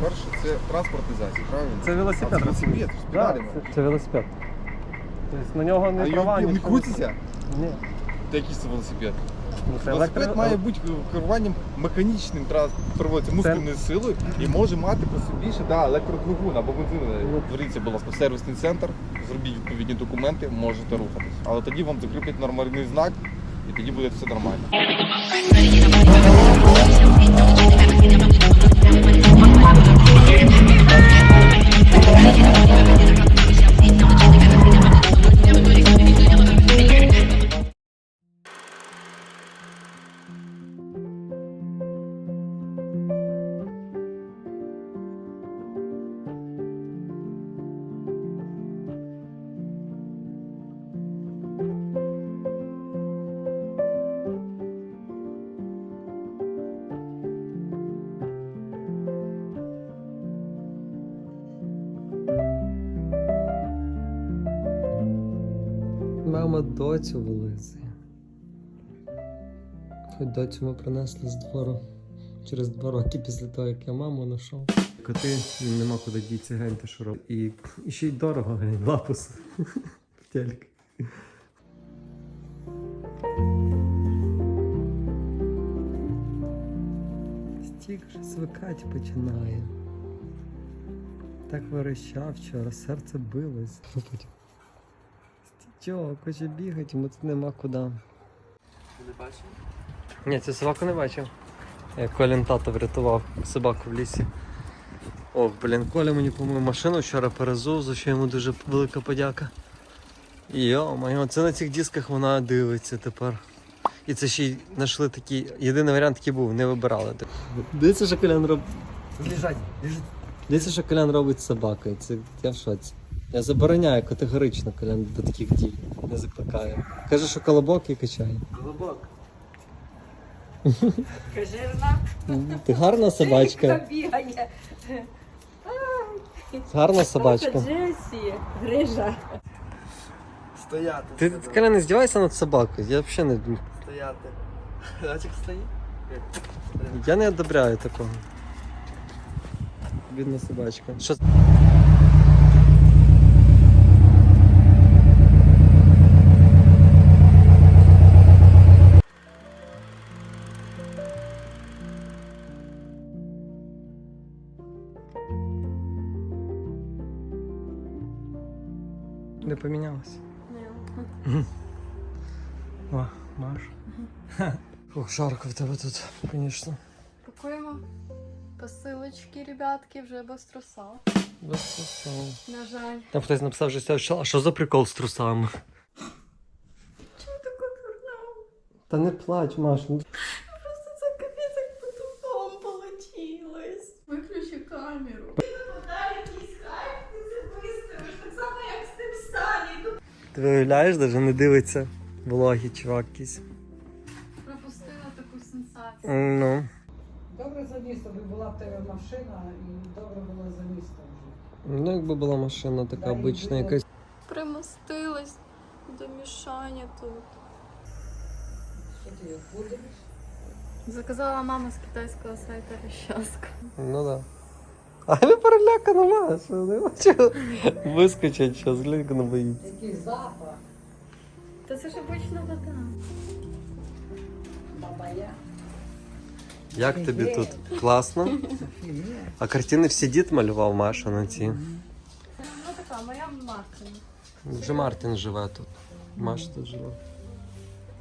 Перше, це транспортний засіб, правильно? Це велосипед. А, це велосипед, Да, це, це велосипед. Тобто на нього А не його права, не нічого крутиться? Ні. Та якийсь це велосипед? Ну, це Велосипед електро- має бути керуванням механічним, треба проводитися мускульною силою і може мати при собі ще да, електродвигун або бензин. Ну. Зверніться, будь ласка, в сервісний центр, зробіть відповідні документи, можете рухатись. Але тоді вам закріплять нормальний знак і тоді буде все нормально. やったやったやった。Доцю вилизує. Хоч доцю ми принесли з двору через два роки після того, як я маму знайшов. Коти нема куди діти гляньте, що робить. І, і ще й дорого глянь, лапус. В тельк. Стік вже звикати починає. Так верещав вчора, серце билось. Стічок, хоче бігати, йому тут нема куди. Не бачив? Ні, цю собаку не бачив. Я Колін тато врятував собаку в лісі. О, блін, Коля мені помив машину вчора перезув, за що йому дуже велика подяка. Йо, моє, це на цих дисках вона дивиться тепер. І це ще й знайшли такий. Єдиний варіант такий був, не вибирали. Дивіться, що Колян робить. Лежать, лежить. Дивіться, що Колян робить з собакою. Це я в шоці. Я забороняю категорично Колян до таких дій. Не закликаю. Каже, що колобок і качає. Колобок. Жирна Ти гарна собачка. бігає. Гарна собачка. Джесі, грижа. Стояти. Ти, ти Коля, не здівайся над собакою. Я взагалі не. Стояти. Рачик стоїть? Я не одобряю такого. Бідна собачка. Що Ох, жарко в тебе тут, звісно. Пакуємо посилочки, ребятки, вже без труса. Без трусов. На жаль. Там хтось написав, що а що за прикол з трусами? Чому така дурна? Та не плач, Маш. ну Просто це капець як по-тупому получилось. Виключи камеру. Ти нападай якийсь хайп, ти це виставиш. Так само, як з тим Сані. Ти виявляєш, навіть не дивиться влоги, чувак якийсь. Ну. Добре за місто, бо була в тебе машина і добре було за місто вже. Ну, якби була машина така обична якась. Примостилась до мішання тут. Що ти їх будеш? Заказала мама з китайського сайту розчаску. Ну да. А не перелякана Маша, не бачу. Вискочить зараз, глянь, як вона боїться. Який запах, Та це ж обична вода. бабая. Як тобі тут? Класно? А картини всі дід малював Маша на ці. Ну така, моя Мартин. Вже Мартін живе тут. Маша тут живе.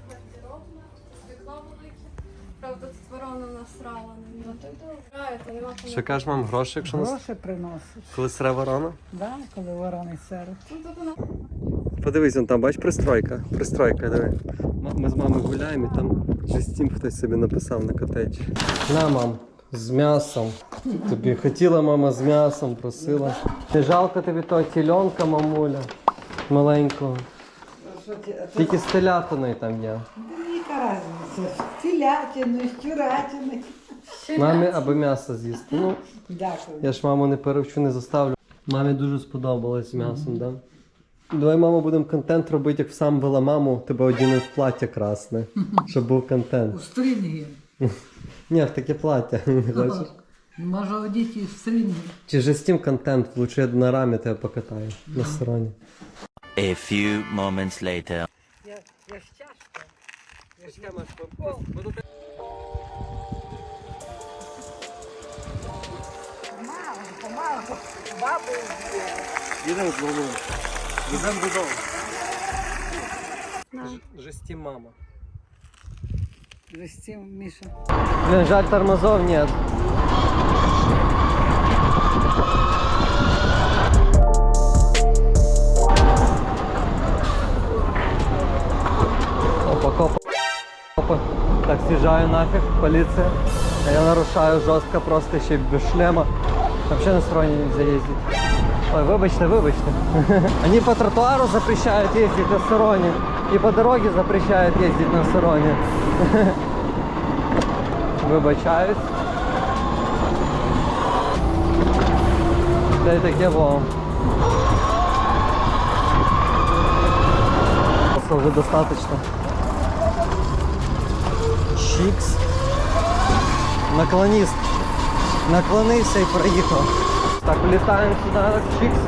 Гардеробна, вікно велике. Правда, тут ворона насрала на нього. Грає, то нема кому. Що кажеш, мам, гроші, якщо нас Гроші приносиш. коли сре ворона? Да, коли ворони серед. Ну, тут вона Подивись, вон там, бач, пристройка. Пристройка, диви. Ми з мамою гуляємо і там вже стім хтось собі написав на котеджі. На, мам, з м'ясом. Тобі хотіла мама з м'ясом, просила. Не жалко тобі того тільонка, мамуля, маленького. Тільки з телятиною там є. яка різниця? Телятину, щуратину. Мамі аби м'ясо з'їсти. Ну, Дякую. я ж маму не перевчу, не заставлю. Мамі дуже сподобалось з м'ясом, да? Давай, мамо, будемо контент робити, як сам вела маму, тебе одінув в плаття красне, щоб був контент. У стрінгі. Ні, в таке плаття. не Хочеш? Може одіти в стрінги. Чи же Steam контент, лучше я на рамі тебе покатаю на стороні. A few moments later. Я, я тяжко. Я ж Їдемо з Лулу. Веземо додому. Жесті мама. Жестів, Міша. Блин, жаль, тормозов нет. Опа, копа. Опа. Так, съезжаю нафиг, полиция. А я нарушаю жестко, просто еще без шлема. Вообще на стороне нельзя ездить. Ой, выбачьте, выбачьте. Они по тротуару запрещают ездить на стороне. И по дороге запрещают ездить на стороне. Вибачаюсь. Де таке було? Це вже достаточно. Чікс. Наклоніст. Наклонився і проїхав. Так, влітаємо сюди, так, чікс.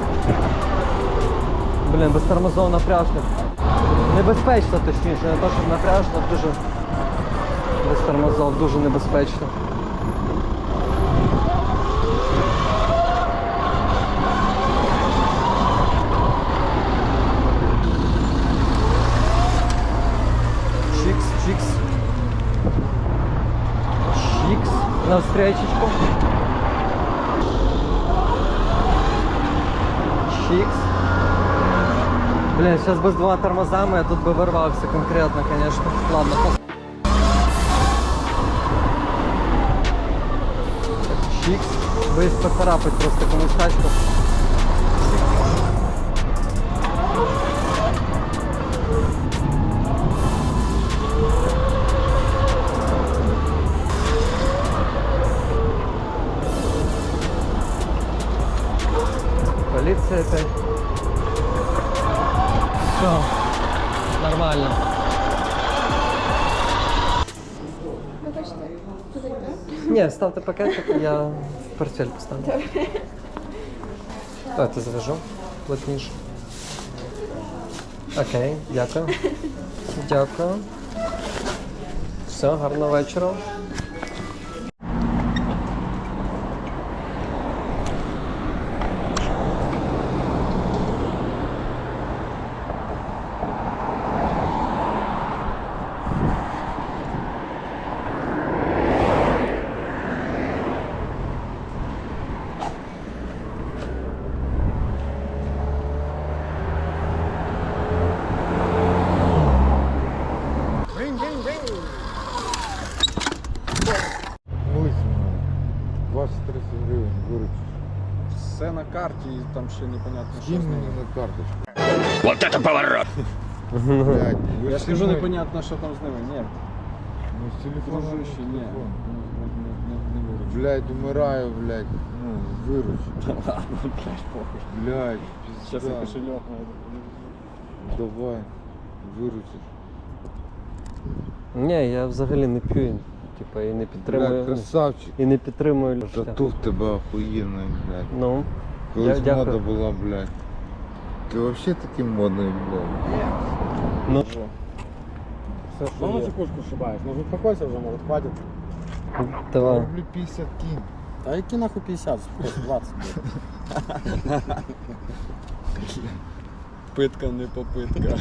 Блін, без тормозов напряжно. Небезпечно точніше, не то, щоб напряжно, дуже без тормозов дуже небезпечно. Чикс, чикс. Чикс. Навстречечку. Чикс. Блин, сейчас бы с двумя тормозами я тут бы ворвался конкретно, конечно. Ладно, Чикс. Боюсь поцарапать просто комусь тачку. Полиция опять. Все. Нормально. Ні, ставте пакетик, я в портфель поставлю. Давайте завяжу плотніше. Окей, дякую. Дякую. Все, гарного вечора. Лисина. 20-30 гривень виручиш. Все на карті і там ще непонятно, що з ними. на карточку. Вот это поворот! Блядь, ви Я ж ж кажу, мой- непонятно, що там з ними. Ні, Ну, з телефону на дружище, ні. телефон. Не, не, не, не виручу. Блядь, умираю, блядь. Ну, вируч. Ладно, блядь, похуй. Блядь, Зараз я пизда. кошельок найду. Давай, виручиш. Ні, я взагалі не п'ю. Типа і не Блядь, підтримую. красавчик. І не підтримую. Тату в тебе охуєнний, блядь. Ну, Колись дякую. мода була, блядь. Ти вообще такий модний, блядь. ну Все, що Мама є. чекушку шибаєш. Ну успокойся вже, може, хватить. давай. Рублі 50 кінь. Та які нахуй 50, просто 20. Питка, не попитка.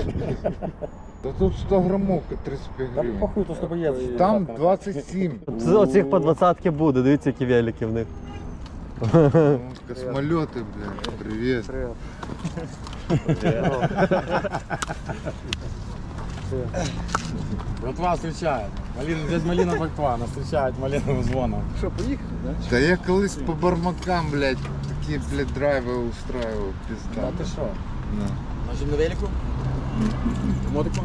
Та тут 100 грамовка 35 Та гривень. похуй, то з тобою є. Там 27. З оцих по двадцятки буде, дивіться, які велики в них. Ну, Космольоти, блядь. Привіт. Братва встречает. Малина, здесь малина братва, нас встречает малиновым звоном. Що, поїхали, да? Та я колись по бармакам, блядь, такі, блядь, драйви устраивав, пизда. А ти що? На. Нажим на велику? Мотику?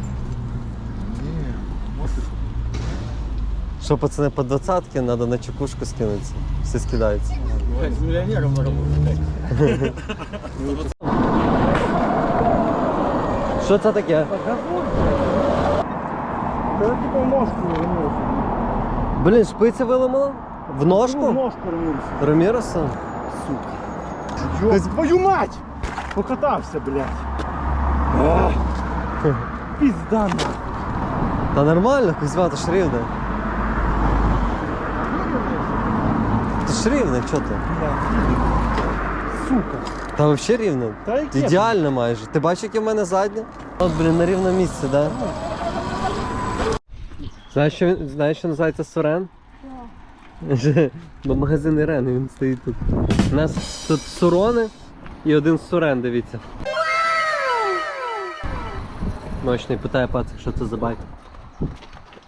Ні, мотику. Що, пацани, по двадцятки треба на чекушку скинутися. Всі скидаються. Блядь, с миллионером заработать. Що це таке? Да типа ножку вернулся. Блін, шпиці виламало? В ножку? Ножку Рамірусу. Раміроса? Ёб твою мать! Покатався, блядь. Пізда нахуй. Та нормально, Кузьма, то ж рівне. Ти ж рівне, чого ти? Сука. Та взагалі рівне. Та яке? Ідеально майже. Ти бачиш, яке в мене заднє? От, блін, на рівному місці, да? Знаєш, що, він- знаєш, що називається Сурен? Бо магазин Ірени, він стоїть тут. У нас тут сурони і один сурен, дивіться. Мощний питає пацик, що це за байк.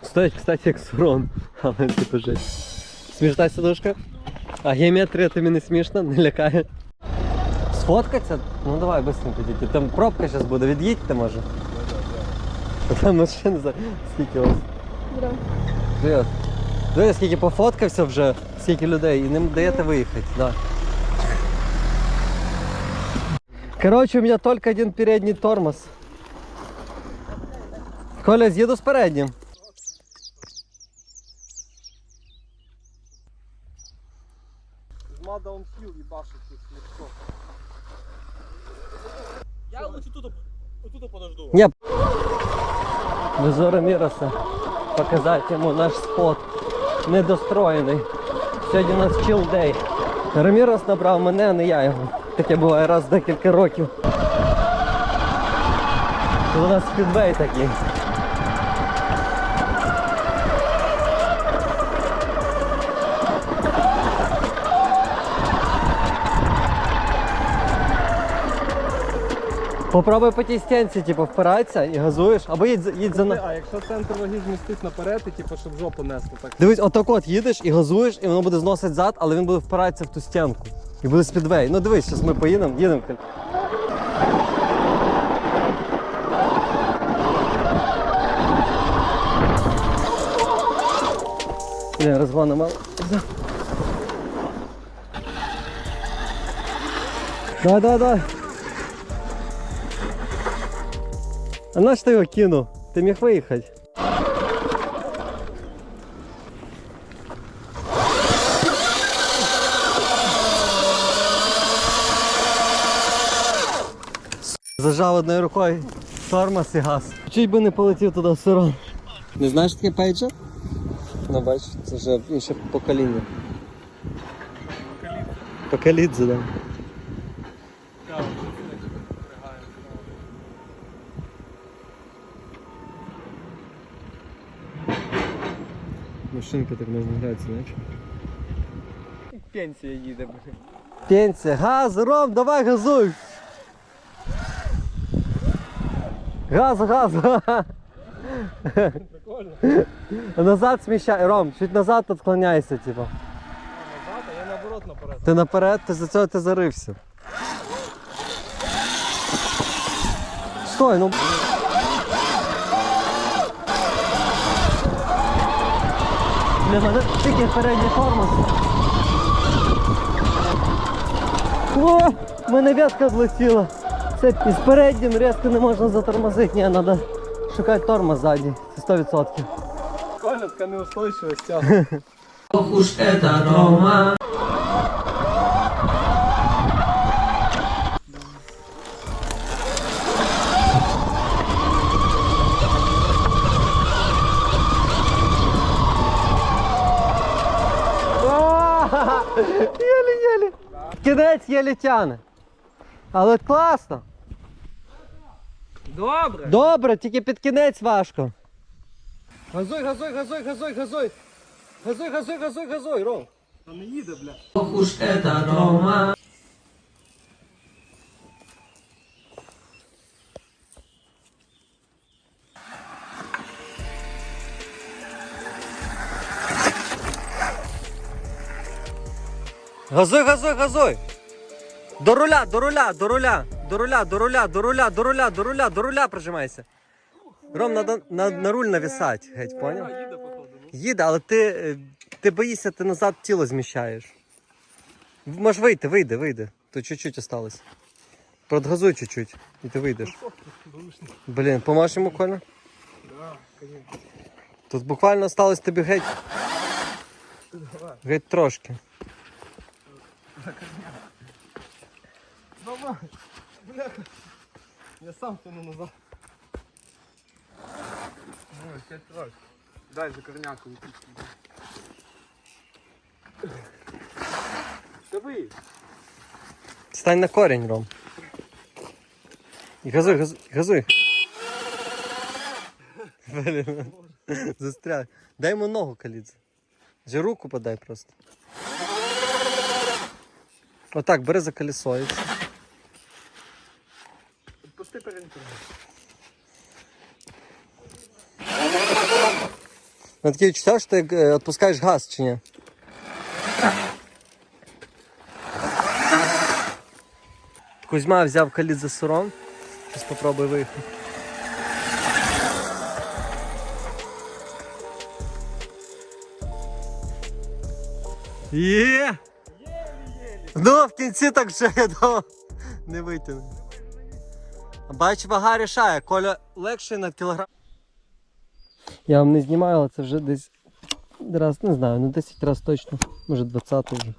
Стоїть, кстати, як сурон, але типу жесть. Смішна сидушка? А геометрія тобі не смішна, не лякає. Сфоткаться? Ну давай быстренько дійти. Там пробка зараз буде, від'їдьте може. А Там машин за скільки у вас? Привіт. Диви, скільки пофоткався вже, скільки людей, і не даєте виїхати, да. Короче, у меня только один передний тормоз. Коля, з'їду з переднім. Зма даунхіл їбашить тут легко. Ні. Везу Раміроса показати йому наш спот. Недостроєний. Сьогодні у нас chill day. Рамірос набрав мене, а не я його. Таке буває раз в декілька років. У нас підвей такий. Попробуй по тій стінці, типу, впиратися і газуєш, або їдь, за- їдь за на. А якщо центр ваги змістить наперед, і типу, щоб жопу несло так. Дивись, отак от їдеш і газуєш, і воно буде зносити зад, але він буде впиратися в ту стінку. І буде спідвей. Ну дивись, зараз ми поїдемо, їдемо. Не, розгону мало. Давай, давай, давай. А на що ти його кинув? Ти міг виїхати. Зажав одною рукою тормоз і газ. Чуть би не полетів туди в сирон. Не знаєш таке пейджер? Ну бач, це вже інше покоління. Поколідзе, да. Машинка так можна грати, знаєш? Пенсія їде. Пенсія, газ, Ром, давай газуй! Газ, газ! Прикольно. Назад сміщай, Ром, чуть назад відклоняйся, типу. Назад, а я наоборот наперед. Ти наперед, ти за цього ти зарився. Стой, ну. Тільки передній тормоз. О, в мене в'язка злетіла. Це із переднім різко не можна затормозити. Ні, треба шукати тормоз ззаді. Це 100%. Прикольно, така неустойчивість. уж Єлі-єлі. Кінець є літяне. Але класно. Добре. Добре, тільки під кінець важко. Газуй, газуй, газуй, газуй, газуй. Газуй, газуй, газуй, газуй, Ром. Та не їде, бля. Газуй, газуй, газуй. До руля, до руля, до руля, до руля, до руля, до руля, до руля, до руля, до руля прижимайся. Ром, надо на, на руль навісати, геть, поняв? Їде, але ти, е, ти боїшся, ти назад тіло зміщаєш. Можеш вийти, вийди, вийди. Тут чуть-чуть осталось. Продгазуй чуть-чуть, і ти вийдеш. Блін, поможеш йому, Коля? Тут буквально осталось тобі геть. Геть трошки. Давай. Бляха. Я сам тону назад. Ну, ще трохи. Дай за корняку. Давай. Стань на корінь, Ром. І газуй, газуй, газуй. Блін, застряг. Дай йому ногу каліться. Же руку подай просто. Отак, бери за колесо. Пусти переньку. Ну таке відчуття, що ти е, відпускаєш газ чи ні? Кузьма взяв каліт за сурон. Зараз попробуй виїхати. Є! Ну, в кінці так вже я не витягне. Бач, вага рішає, Коля легший на кілограм. Я вам не знімаю, але це вже десь раз, не знаю, ну 10 раз точно, може 20 вже.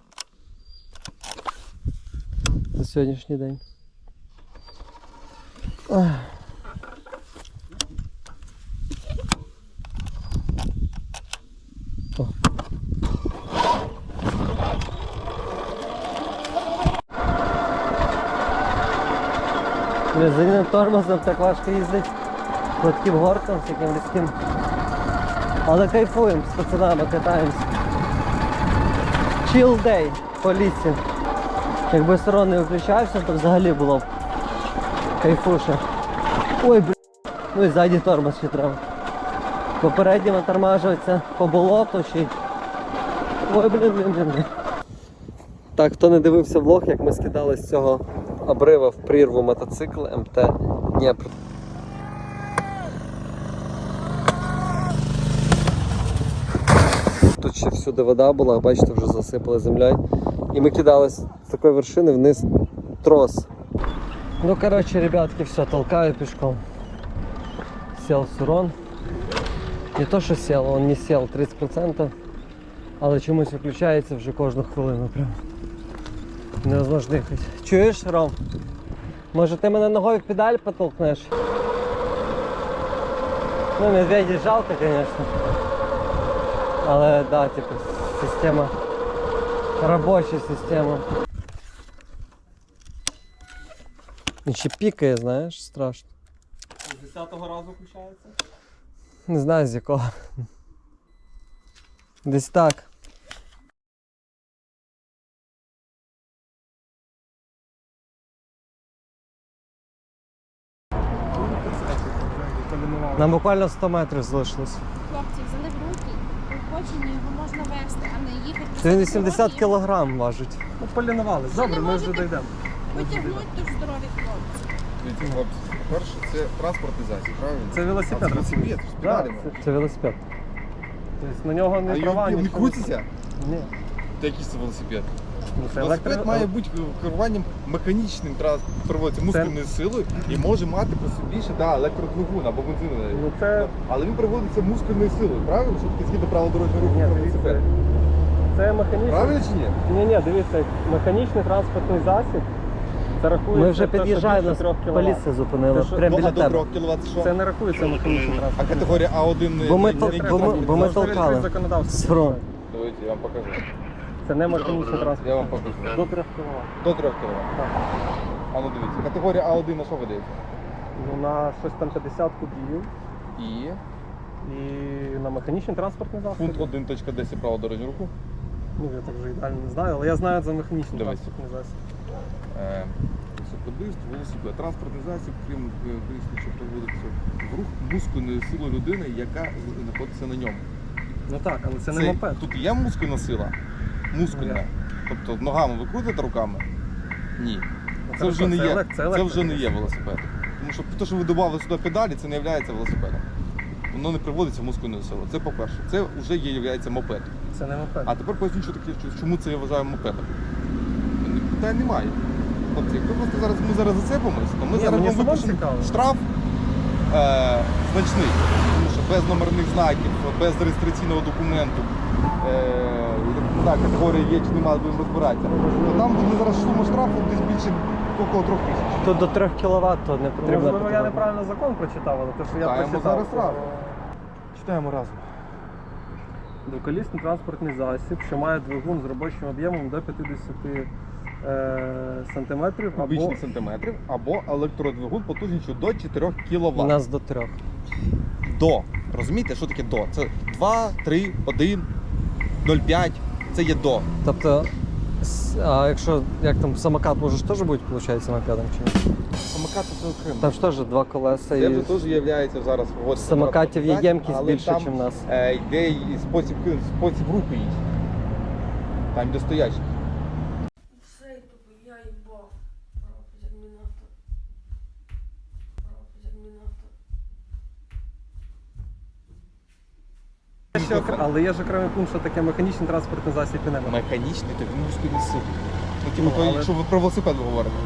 За сьогоднішній день. Ах. Бля, тормозом так важко їздить. По таким горкам, всяким різким. Але кайфуємо з пацанами, катаємось. Chill day по лісі. Якби сорон не виключався, то взагалі було б кайфуше. Ой, блін. Ну і ззаді тормоз ще треба. Попередньо натормажується по болоту ще. Ой, блін, блін, блін. Так, хто не дивився влог, як ми скидали з цього обрива в прірву мотоцикл МТ Дніпр. Тут ще всюди вода була, бачите, вже засипали землею. І ми кидались з такої вершини вниз трос. Ну, коротше, ребятки, все, толкаю пішком. Сел Сурон. Не то, що сел, он не сел 30%, але чомусь виключається вже кожну хвилину прям. Невозможно їхати. Чуєш, Ром? Може ти мене ногою в педаль потолкнеш? Ну, медведі жалко, звісно. Але да, типу, система. Робоча система. Він ще пікає, знаєш, страшно. З 10-го разу включається? Не знаю з якого. Десь так. Нам буквально 100 метрів залишилось. Хлопці взяли в руки, охочені його можна вести, а не їхати. Це він 80 кілограм важить. Ну, полінували. Добре, ми вже можете? дійдемо. Потягнуть дуже здорові хлопці. Дивіться, хлопці, по-перше, це транспортний засіб, правильно? Це велосипед. А, це велосипед, з це- велосипед. Тобто на нього А не його права, не крутиться? Ні. Якийсь велосипед. Ну, це Велосипед електро... має бути керуванням механічним, треба проводити мускульною силою і може мати по собі ще да, електродвигун або бензиновий. Ну це, Але він проводиться мускульною силою, правильно? Що таке згідно правил дорожнього руху ні, про дивіться, велосипед. це механічний. Правильно чи ні? Ні, ні, дивіться, механічний транспортний засіб. Це рахується. Ми вже те, що під'їжджаємо, більше нас 3 кВт. поліція зупинила. Що- Прямо біля а до тебе. 3 кВт що? Це не рахується механічний А категорія А1 Бо ми не- тол- не- не бо ми- бо ми засіб? толкали. законодавство. Все одно. Давайте я вам покажу. Це не механічний транспорт. Я вам покажу. До 3 кВт. До 3 кВт. Так. А ну дивіться. Категорія А1 на що видається? Ну, на щось там 50 кубів. І І на механічний транспортний засіб. пункт 1.10 правил дорожнього руху. Ну, я так вже ідеально не знаю, але я знаю за механічний Дивись. транспортний засіб. Е, Велосипедист, велосипед. Транспортний засіб, крім е, кріслу, що проводиться в рух мускульною силою людини, яка знаходиться на ньому. Ну так, але це, не мопед. Тут є мускульна сила? Мускульна. Тобто ногами ви крутите руками? Ні. Ну, Це вже не є, це вже не є велосипед. Тому що те, що ви додали сюди педалі, це не є велосипедом. Воно не приводиться в мускульну силу. Це по-перше. Це вже є являється мопед. Це не мопед. А тепер поясню, що таке, чому це я вважаю мопедом. Питань немає. Хлопці, якщо просто зараз ми зараз зацепимось, то ми Ні, зараз вам випишемо штраф е, значний. Тому що без номерних знаків, без реєстраційного документу, е, так, категорія є чи немає, будемо розбиратися. То там ми зараз сума штрафу десь більше около трьох тисяч. Тут до 3 кВт то не потрібно. Можливо, я неправильно закон прочитав, але те, що я Читаємо прочитав. зараз то- разом. Читаємо разом. Двоколісний транспортний засіб, що має двигун з робочим об'ємом до 50 е, сантиметрів або Кубічних сантиметрів або електродвигун потужністю до 4 У кВт. нас до 3. До. Розумієте, що таке до? Це 2, 3, 1, 0,5. Це є до. Тобто, а якщо як там самокат може ж теж бути, виходить, самокатом чи ні? Самокат це окремо. Там ж теж два колеса Це і теж є зараз в самокатів є ємкість але більше, там, ніж в нас. Е, йде і спосіб, спосіб руху їх. Там де стоячий. Ще окре- але є ж окремий пункт, що таке механічний транспортний засіб і немає. Механічний, то він мужський не сил. Ну, типу, Ну, то, але- якщо ви про велосипед говорите.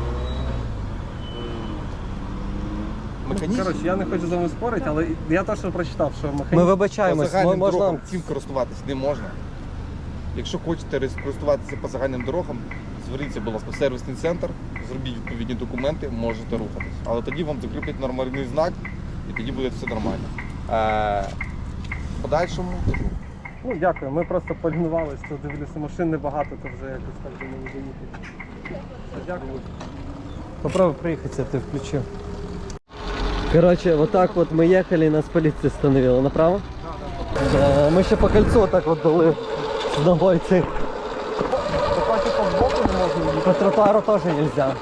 Механічний. Коротше, я не хочу з вами спорити, але я точно прочитав, що Ми механічний. По вибачаємось, загальним мо- можна. дорогам цим користуватися не можна. Якщо хочете рис- користуватися по загальним дорогам, зверніться, будь ласка, в сервісний центр, зробіть відповідні документи, можете рухатись. Але тоді вам закріплять нормальний знак і тоді буде все нормально. Е, подальшому кажу. Ну дякую, ми просто полінувались, тут дивлюся, машин небагато, то вже якось так думаю доїхати. Все, Дякую. Попробуй проехать, ты включил. Короче, вот так вот мы ехали, и нас полиция остановила. Направо? Да, мы еще по кольцу вот так вот дали с ногой цих. По тротуару тоже нельзя.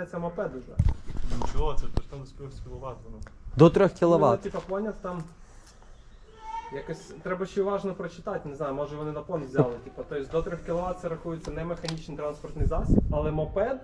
Вважається мопед уже. Чого це? Тож там з кіловат воно. До 3 Ну, киловатт. типа, поняв, там якось треба ще уважно прочитати, не знаю, може вони на понт взяли. Типа, тобто до 3 кВт це рахується не механічний транспортний засіб, але мопед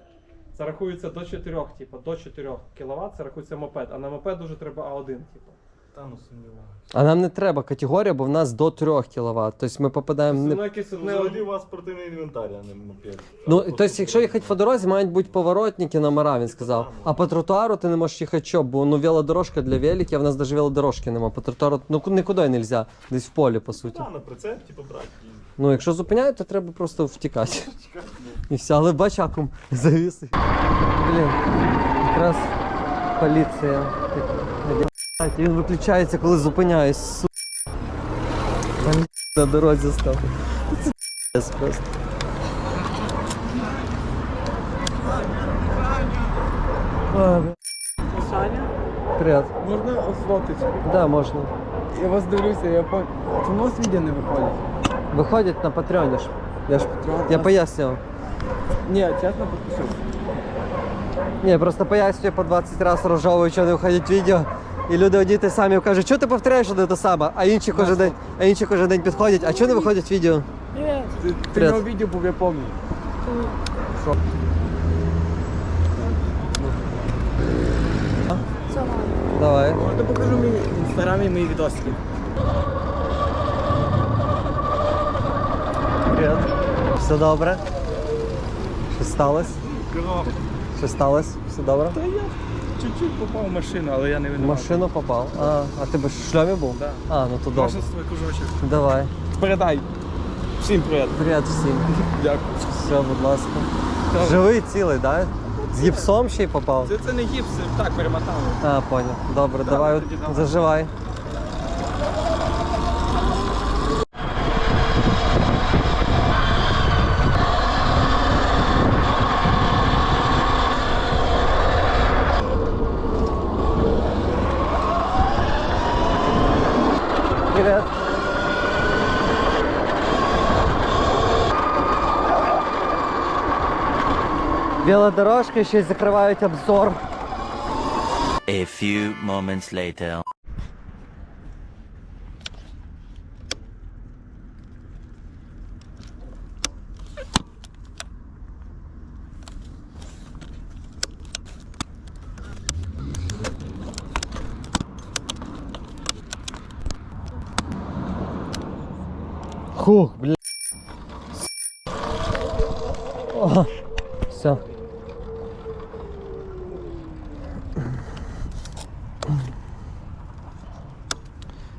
це рахується до 4, типу, до 4 кВт це рахується мопед, а на мопед дуже треба А1, типа. Та ну сумніваюся. А нам не треба категорія, бо в нас до 3 киловатт. Тобто ми попадаємо не... якесь Ну, взагалі у вас спортивний інвентар, а не мопед. Ну, тобто, якщо їхати по дорозі, мають бути поворотники, номера, він сказав. А по тротуару ти не можеш їхати що, бо ну велодорожка для великів, а в нас навіть велодорожки нема. По тротуару ну нікуди не можна, десь в полі, по суті. Та, на прицеп, типу, брати. Ну, якщо зупиняють, то треба просто втікати. І все, але бач, акум завіс. Блін, якраз поліція. Блядь, Він виключається, коли зупиняюсь. Су... Блін, На дорозі став. Це пиздец просто. А, бля. Привет. Можна офлотити? Да, можна. Я вас дивлюся, я по... Чому у вас відео не виходить? Виходять на Патреоні ж. Я ж Патреон? я пояснював. Ні, чесно підпишусь. Ні, просто пояснюю по 20 разів розжовую, що не виходять відео. І люди одні ті самі кажуть, що ти повторяєш одне те саме, а інші кожен день, а інші кожен день підходять, а чого не виходять відео? Ні, ти, ти Привет. його відео був, я пам'ятаю. Давай. Я покажу мій в інстаграмі мої відосики. Привіт. Все добре? Що сталося? Що сталося? Все добре? Та я чуть-чуть попав в машину, але я не винував. винуватий. машину попав. А, а ти без в шльомі був? Да. А, ну то добре. Вашество кружочок. Давай. Передай. Всім привіт. Привіт всім. Дякую. Все, будь ласка. Живий цілий, так? Да? З гіпсом ще й попав? Це, це не гіпс, це так перемотали. А, понял. Добре, давай тоді давай. заживай. Велодорожки ще й закривають обзор. A few moments later. Хух, бля.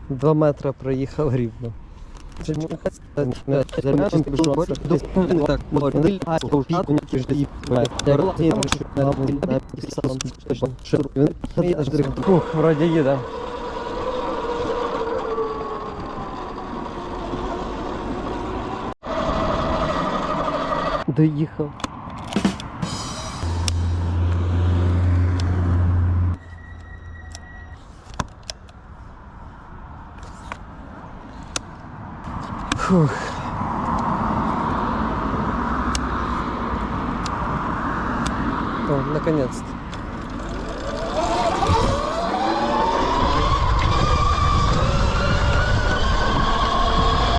Два метри проїхав рівно. Фух, вроді їде. Доїхав. Фух. Наконец-то.